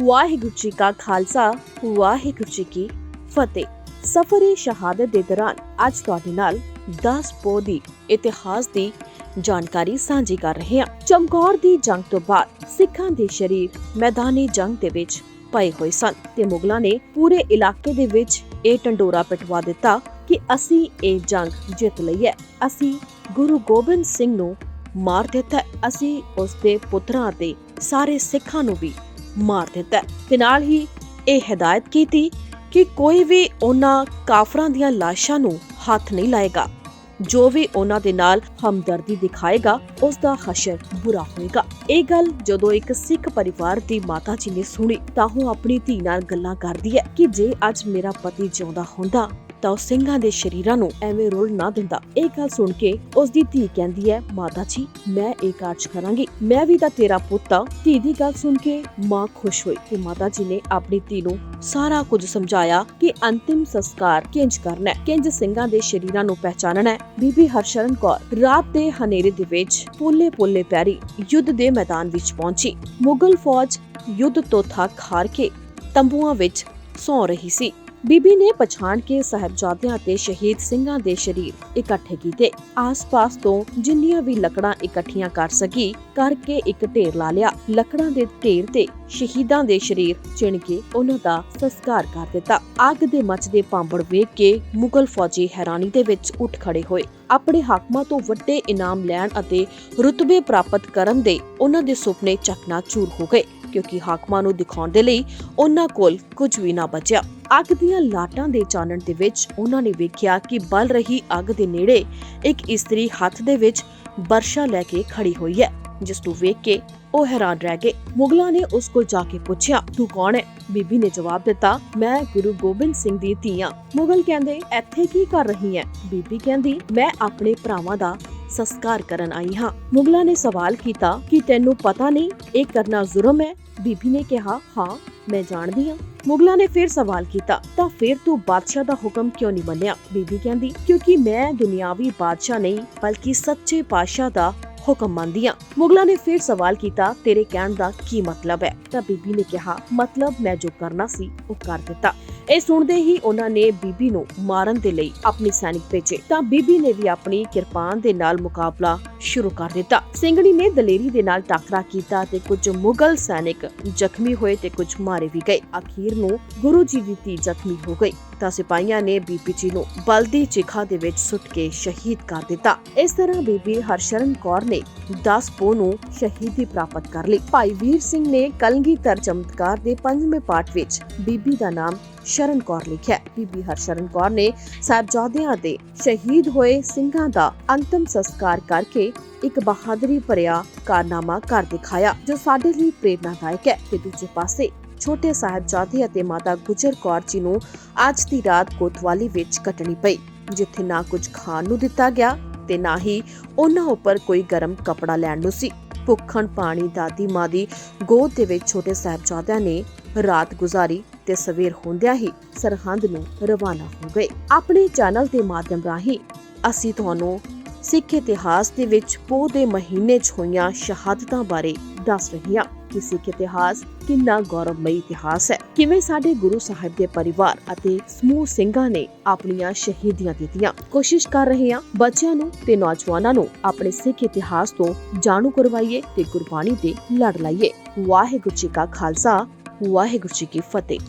ਵਾਹਿਗੁਰੂ ਜੀ ਕਾ ਖਾਲਸਾ, ਵਾਹਿਗੁਰੂ ਜੀ ਕੀ ਫਤਿਹ। ਸਫਰੇ ਸ਼ਹਾਦਤ ਦੇ ਦੌਰਾਨ ਅੱਜ ਤੁਹਾਡੇ ਨਾਲ 10 ਪੋ ਇਤਿਹਾਸ ਦੀ ਜਾਣਕਾਰੀ ਸਾਂਝੀ ਕਰ ਰਹੇ ਹਾਂ। ਚਮਕੌਰ ਦੀ ਜੰਗ ਤੋਂ ਬਾਅਦ ਸਿੱਖਾਂ ਦੇ ਸ਼ਰੀਰ ਮੈਦਾਨੀ ਜੰਗ ਦੇ ਵਿੱਚ ਪਏ ਹੋਏ ਸਨ ਤੇ ਮੁਗਲਾਂ ਨੇ ਪੂਰੇ ਇਲਾਕੇ ਦੇ ਵਿੱਚ ਇਹ ਟੰਡੋਰਾ ਪਿਟਵਾ ਦਿੱਤਾ ਕਿ ਅਸੀਂ ਇਹ ਜੰਗ ਜਿੱਤ ਲਈ ਹੈ। ਅਸੀਂ ਗੁਰੂ ਗੋਬਿੰਦ ਸਿੰਘ ਨੂੰ ਮਾਰ ਦਿੱਤਾ ਅਸੀਂ ਉਸ ਦੇ ਪੁੱਤਰਾਂ ਤੇ ਸਾਰੇ ਸਿੱਖਾਂ ਨੂੰ ਵੀ ਮਾਰ ਦਿੱਤਾ। ਤੇ ਨਾਲ ਹੀ ਇਹ ਹਦਾਇਤ ਕੀਤੀ ਕਿ ਕੋਈ ਵੀ ਉਹਨਾਂ ਕਾਫਰਾਂ ਦੀਆਂ ਲਾਸ਼ਾਂ ਨੂੰ ਹੱਥ ਨਹੀਂ ਲਾਏਗਾ। ਜੋ ਵੀ ਉਹਨਾਂ ਦੇ ਨਾਲ ਹਮਦਰਦੀ ਦਿਖਾਏਗਾ, ਉਸ ਦਾ ਹਸ਼ਰ ਬੁਰਾ ਹੋਏਗਾ। ਇਹ ਗੱਲ ਜਦੋਂ ਇੱਕ ਸਿੱਖ ਪਰਿਵਾਰ ਦੀ ਮਾਤਾ ਜੀ ਨੇ ਸੁਣੀ, ਤਾਂ ਉਹ ਆਪਣੀ ਧੀ ਨਾਲ ਗੱਲਾਂ ਕਰਦੀ ਹੈ ਕਿ ਜੇ ਅੱਜ ਮੇਰਾ ਪਤੀ ਜਿਉਂਦਾ ਹੁੰਦਾ ਤਾਂ ਉਹ ਸਿੰਘਾਂ ਦੇ ਸ਼ਰੀਰਾਂ ਨੂੰ ਐਵੇਂ ਰੋਲ ਨਾ ਦਿੰਦਾ। ਇਹ ਗੱਲ ਸੁਣ ਕੇ ਉਸ ਦੀ ਧੀ ਕਹਿੰਦੀ ਹੈ, ਮਾਤਾ ਜੀ, ਮੈਂ ਇਹ ਕਾਰਜ ਕਰਾਂਗੀ। ਮੈਂ ਵੀ ਤਾਂ ਤੇਰਾ ਪੁੱਤ ਆ ਧੀ ਦੀ ਗੱਲ ਸੁਣ ਕੇ ਮਾਂ ਖੁਸ਼ ਹੋਈ ਤੇ ਮਾਤਾ ਜੀ ਨੇ ਆਪਣੀ ਧੀ ਨੂੰ ਸਾਰਾ ਕੁਝ ਸਮਝਾਇਆ ਕਿ ਅੰਤਿਮ ਸੰਸਕਾਰ ਕਿੰਜ ਕਰਨਾ ਹੈ। ਕਿੰਜ ਸਿੰਘਾਂ ਦੇ ਸ਼ਰੀਰਾਂ ਨੂੰ ਪਹਿਚਾਨਣਾ ਹੈ। ਬੀਬੀ ਹਰਸ਼ਰਨ ਕੌਰ ਰਾਤ ਦੇ ਹਨੇਰੇ ਦੇ ਵਿੱਚ ਪੋਲੇ ਪੋਲੇ ਪੈਰੀ ਯੁੱਧ ਦੇ ਮੈਦਾਨ ਵਿੱਚ ਪਹੁੰਚੀ। ਮੁਗਲ ਫੌਜ ਯੁੱਧ ਤੋਂ ਥੱਕ ਹਾਰ ਕੇ ਤੰਬੂਆਂ ਵਿੱਚ ਸੌ ਰਹੀ ਸੀ। ਬੀਬੀ ਨੇ ਪਛਾਣ ਕੇ ਸਾਹਿਬਜ਼ਾਦਿਆਂ ਅਤੇ ਸ਼ਹੀਦ ਸਿੰਘਾਂ ਦੇ ਸ਼ਰੀਰ ਇਕੱਠੇ ਕੀਤੇ। ਆਸ-ਪਾਸ ਤੋਂ ਜਿੰਨੀਆਂ ਵੀ ਲੱਕੜਾਂ ਇਕੱਠੀਆਂ ਕਰ ਸਕੀ, ਕਰਕੇ ਇੱਕ ਢੇਰ ਲਾ ਲਿਆ। ਲੱਕੜਾਂ ਦੇ ਢੇਰ ਤੇ ਸ਼ਹੀਦਾਂ ਦੇ ਸ਼ਰੀਰ ਚਿਣ ਕੇ ਉਹਨਾਂ ਦਾ ਸੰਸਕਾਰ ਕਰ ਦਿੱਤਾ। ਅੱਗ ਦੇ ਮੱਚਦੇ ਪਾਂਬੜ ਵੇਖ ਕੇ ਮੁਗਲ ਫੌਜੀ ਹੈਰਾਨੀ ਦੇ ਵਿੱਚ ਉੱਠ ਖੜੇ ਹੋਏ। ਆਪਣੇ ਹਾਕਮਾਂ ਤੋਂ ਵੱਡੇ ਇਨਾਮ ਲੈਣ ਅਤੇ ਰੁਤਬੇ ਪ੍ਰਾਪਤ ਕਰਨ ਦੇ ਉਹਨਾਂ ਦੇ ਸੁਪਨੇ ਚਕਨਾਚੂਰ ਹੋ ਗਏ। ਕਿਉਂਕਿ ਹਾਕਮਾਂ ਨੂੰ ਦਿਖਾਉਣ ਦੇ ਲਈ ਉਹਨਾਂ ਕੋਲ ਕੁਝ ਵੀ ਨਾ ਬਚਿਆ। ਅੱਗ ਦੀਆਂ ਲਾਟਾਂ ਦੇ ਚਾਨਣ ਦੇ ਵਿੱਚ ਉਹਨਾਂ ਨੇ ਵੇਖਿਆ ਕਿ ਬਲ ਰਹੀ ਅੱਗ ਦੇ ਨੇੜੇ ਇੱਕ ਇਸਤਰੀ ਹੱਥ ਦੇ ਵਿੱਚ ਵਰਸ਼ਾ ਲੈ ਕੇ ਖੜੀ ਹੋਈ ਹੈ, ਜਿਸ ਨੂੰ ਵੇਖ ਕੇ ਉਹ ਹੈਰਾਨ ਰਹਿ ਗਏ। ਮੁਗਲਾਂ ਨੇ ਉਸ ਕੋਲ ਜਾ ਕੇ ਪੁੱਛਿਆ, ਤੂੰ ਕੌਣ ਹੈ? ਬੀਬੀ ਨੇ ਜਵਾਬ ਦਿੱਤਾ, ਮੈਂ ਗੁਰੂ ਗੋਬਿੰਦ ਸਿੰਘ ਦੀ ਧੀ ਹਾਂ। ਮੁਗਲ ਕਹਿੰਦੇ, ਇੱਥੇ ਕੀ ਕਰ ਰਹੀ ਹੈ? ਬੀਬੀ ਕਹਿੰਦੀ, ਮੈਂ ਆਪਣੇ ਭਰਾਵਾਂ ਦਾ ਸੰਸਕਾਰ ਕਰਨ ਆਈ ਹਾਂ। ਮੁਗਲਾ ਨੇ ਸਵਾਲ ਕੀਤਾ ਕਿ ਤੈਨੂੰ ਪਤਾ ਨਹੀਂ, ਇਹ ਕਰਨਾ ਜ਼ੁਰਮ ਹੈ? ਬੀਬੀ ਨੇ ਕਿਹਾ, ਹਾਂ, ਮੈਂ ਜਾਣਦੀ ਹਾਂ। ਮੁਗਲਾ ਨੇ ਫਿਰ ਸਵਾਲ ਕੀਤਾ, ਤਾਂ ਫਿਰ ਤੂੰ ਬਾਦਸ਼ਾਹ ਦਾ ਹੁਕਮ ਕਿਉਂ ਨਹੀਂ ਮੰਨਿਆ? ਬੀਬੀ ਕਹਿੰਦੀ, ਕਿਉਂਕਿ ਮੈਂ ਦੁਨਿਆਵੀ ਬਾਦਸ਼ਾਹ ਨਹੀਂ, ਬਲਕਿ ਸੱਚੇ ਪਾਤਸ਼ਾਹ ਦਾ ਹੁਕਮ ਮੰਨਦੀ ਹਾਂ। ਮੁਗਲਾਂ ਨੇ ਫਿਰ ਸਵਾਲ ਕੀਤਾ, ਤੇਰੇ ਕਹਿਣ ਦਾ ਕੀ ਮਤਲਬ ਹੈ? ਤਾਂ ਬੀਬੀ ਨੇ ਕਿਹਾ, ਮਤਲਬ ਮੈਂ ਜੋ ਕਰਨਾ ਸੀ, ਉਹ ਕਰ ਦਿੱਤਾ। ਇਹ ਸੁਣਦੇ ਹੀ ਉਹਨਾਂ ਨੇ ਬੀਬੀ ਨੂੰ ਮਾਰਨ ਦੇ ਲਈ ਆਪਣੀ ਸੈਨਿਕ ਭੇਜੇ। ਤਾਂ ਬੀਬੀ ਨੇ ਵੀ ਆਪਣੀ ਕਿਰਪਾਨ ਦੇ ਨਾਲ ਮੁਕਾਬਲਾ ਸ਼ੁਰੂ ਕਰ ਦਿੱਤਾ। ਸਿੰਘਣੀ ਨੇ ਦਲੇਰੀ ਦੇ ਨਾਲ ਟਾਕਰਾ ਕੀਤਾ ਤੇ ਕੁਝ ਮੁਗਲ ਸੈਨਿਕ ਜ਼ਖਮੀ ਹੋਏ ਤੇ ਕੁਝ ਮਾਰੇ ਵੀ ਗਏ। ਅਖੀਰ ਨੂੰ ਗੁਰੂ ਜੀ ਦੀ ਧੀ ਜ਼ਖਮੀ ਹੋ ਗਈ। ਤਾਂ ਸਿਪਾਹੀਆਂ ਨੇ ਬੀਬੀ ਜੀ ਨੂੰ ਬਲਦੀ ਚਿਖਾ ਦੇ ਵਿੱਚ ਸੁੱਟ ਕੇ ਸ਼ਹੀਦ ਕਰ ਦਿੱਤਾ। ਇਸ ਤਰ੍ਹਾਂ ਬੀਬੀ ਹਰਸ਼ਰਨ ਕੌਰ ਨੇ 10 ਪੋ ਨੂੰ ਸ਼ਹੀਦੀ ਪ੍ਰਾਪਤ ਕਰ ਲਈ। ਭਾਈ ਵੀਰ ਸਿੰਘ ਨੇ ਕਲਗੀਧਰ ਚਮਤਕਾਰ ਦੇ ਪੰਜਵੇਂ ਪਾਠ ਵਿੱਚ ਬੀਬੀ ਦਾ ਨਾਮ ਸ਼ਰਨ ਕੌਰ ਲਿਖਿਆ ਬੀਬੀ ਹਰਸ਼ਰਨ ਕੌਰ ਨੇ ਸਾਹਿਬਜ਼ਾਦਿਆਂ ਦੇ ਸ਼ਹੀਦ ਹੋਏ ਸਿੰਘਾਂ ਦਾ ਅੰਤਮ ਸੰਸਕਾਰ ਕਰਕੇ ਇੱਕ ਬਹਾਦਰੀ ਭਰਿਆ ਕਾਰਨਾਮਾ ਕਰ ਦਿਖਾਇਆ, ਜੋ ਸਾਡੇ ਲਈ ਪ੍ਰੇਰਨਾਦਾਇਕ ਹੈ। ਤੇ ਦੂਜੇ ਪਾਸੇ ਛੋਟੇ ਸਾਹਿਬਜ਼ਾਦੇ ਅਤੇ ਮਾਤਾ ਗੁਜਰ ਕੌਰ ਜੀ ਨੂੰ ਅੱਜ ਦੀ ਰਾਤ ਕੋਤਵਾਲੀ ਵਿੱਚ ਕੱਟਣੀ ਪਈ। ਜਿੱਥੇ ਨਾ ਕੁਝ ਖਾਣ ਨੂੰ ਦਿੱਤਾ ਗਿਆ ਤੇ ਨਾ ਹੀ ਉਹਨਾਂ ਉੱਪਰ ਕੋਈ ਗਰਮ ਕਪੜਾ ਲੈਣ ਨੂੰ ਸੀ। ਭੁੱਖਣ ਪਾਣੀ ਦਾਦੀ ਮਾਂ ਦੀ ਗੋਦ ਦੇ ਵਿੱਚ ਛੋਟੇ ਸਾਹਿਬਜ਼ਾਦਿਆਂ ਨੇ ਰਾਤ ਗੁਜ਼ਾਰੀ ਤੇ ਸਵੇਰ ਹੁੰਦਿਆਂ ਹੀ ਸਰਹੰਦ ਨੂੰ ਰਵਾਨਾ ਹੋ ਗਏ। ਆਪਣੇ ਚੈਨਲ ਦੇ ਮਾਧਿਅਮ ਰਾਹੀਂ ਅਸੀਂ ਤੁਹਾਨੂੰ ਸਿੱਖ ਇਤਿਹਾਸ ਦੇ ਵਿੱਚ ਪੋਹ ਦੇ ਮਹੀਨੇ 'ਚ ਹੋਈਆਂ ਸ਼ਹਾਦਤਾਂ ਬਾਰੇ ਦੱਸ ਰਹੇ ਹਾਂ ਕਿ ਸਿੱਖ ਇਤਿਹਾਸ ਕਿੰਨਾ ਗੌਰਵਮਈ ਇਤਿਹਾਸ ਹੈ। ਕਿਵੇਂ ਸਾਡੇ ਗੁਰੂ ਸਾਹਿਬ ਦੇ ਪਰਿਵਾਰ ਅਤੇ ਸਮੂਹ ਸਿੰਘਾਂ ਨੇ ਆਪਣੀਆਂ ਸ਼ਹੀਦੀਆਂ ਦਿੱਤੀਆਂ। ਕੋਸ਼ਿਸ਼ ਕਰ ਰਹੇ ਹਾਂ ਬੱਚਿਆਂ ਨੂੰ ਤੇ ਨੌਜਵਾਨਾਂ ਨੂੰ ਆਪਣੇ ਸਿੱਖ ਇਤਿਹਾਸ ਤੋਂ ਜਾਣੂ ਕਰਵਾਈਏ ਤੇ ਗੁਰਬਾਣੀ ਦੇ ਲੜ ਲਾਈਏ। ਵਾਹਿਗੁਰੂ ਜੀ ਕਾ ਖਾਲਸਾ, ਵਾਹਿਗੁਰੂ ਜੀ ਕੀ ਫਤਿਹ।